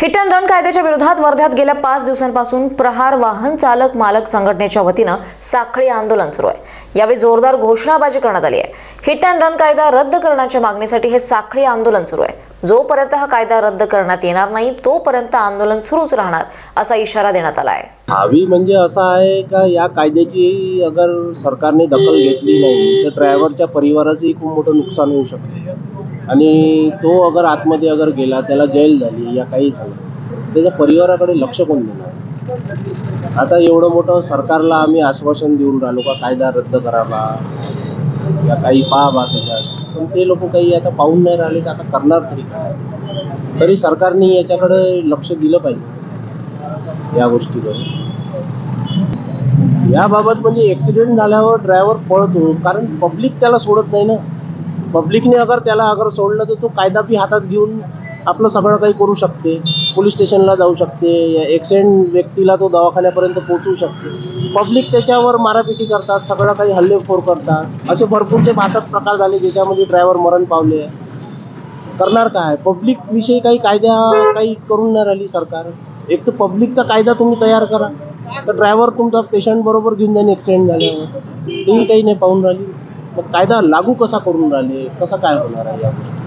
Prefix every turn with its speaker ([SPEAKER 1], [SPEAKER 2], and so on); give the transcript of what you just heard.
[SPEAKER 1] Hit and run कायद्याच्या विरोधात वर्ध्यात गेल्या पाच दिवसांपासून प्रहार वाहन चालक मालक संघटनेच्या वतीनं साखळी आंदोलन सुरू आहे. यावेळी जोरदार घोषणाबाजी करण्यात आली आहे. हिट अँड रन कायदा रद्द करण्याच्या मागणीसाठी हे साखळी आंदोलन सुरू आहे. जोपर्यंत हा कायदा रद्द करण्यात येणार नाही तोपर्यंत आंदोलन सुरूच राहणार असा इशारा देण्यात आला आहे
[SPEAKER 2] हावी म्हणजे असं आहे का या कायद्याची अगर सरकारने दखल घेतली नाही तर ड्रायव्हरच्या परिवाराचंही खूप मोठं नुकसान होऊ शकते. आणि तो अगर आतमध्ये अगर गेला त्याला जेल झाली या काही झालं त्याच्या परिवाराकडे लक्ष कोण देणार? आता एवढं मोठं सरकारला आम्ही आश्वासन देऊन राहिलो का कायदा रद्द करावा या काही पाहा त्याच्यात. पण ते लोक काही आता पाहून नाही राहिले तर आता करणार तरी काय? तरी सरकारने याच्याकडे लक्ष दिलं पाहिजे. या गोष्टीकडे याबाबत म्हणजे ऍक्सिडेंट झाल्यावर ड्रायव्हर पळतो कारण पब्लिक त्याला सोडत नाही ना. पब्लिकने अगर त्याला अगर सोडलं तर तो कायदा बी हातात घेऊन आपलं सगळं काही करू शकते. पोलीस स्टेशनला जाऊ शकते. ॲक्सिडेंट व्यक्तीला तो दवाखान्यापर्यंत पोहोचू शकते. पब्लिक त्याच्यावर मारापिटी करतात सगळं काही हल्लेखोर करतात. असे भरपूरचे भारतात प्रकार झाले ज्याच्यामध्ये ड्रायव्हर मरण पावले करणार काय? पब्लिक विषयी काही कायदा काही करून नाही राहिली सरकार. एक तर पब्लिकचा कायदा तुम्ही तयार करा. तर ड्रायव्हर तुमचा पेशंट बरोबर घेऊन जाईन ॲक्सिडेंट झाल्यावर. तेही काही नाही पाहून राहिली. मग कायदा लागू कसा करून राहिले? कसा काय होणार आहे यावर?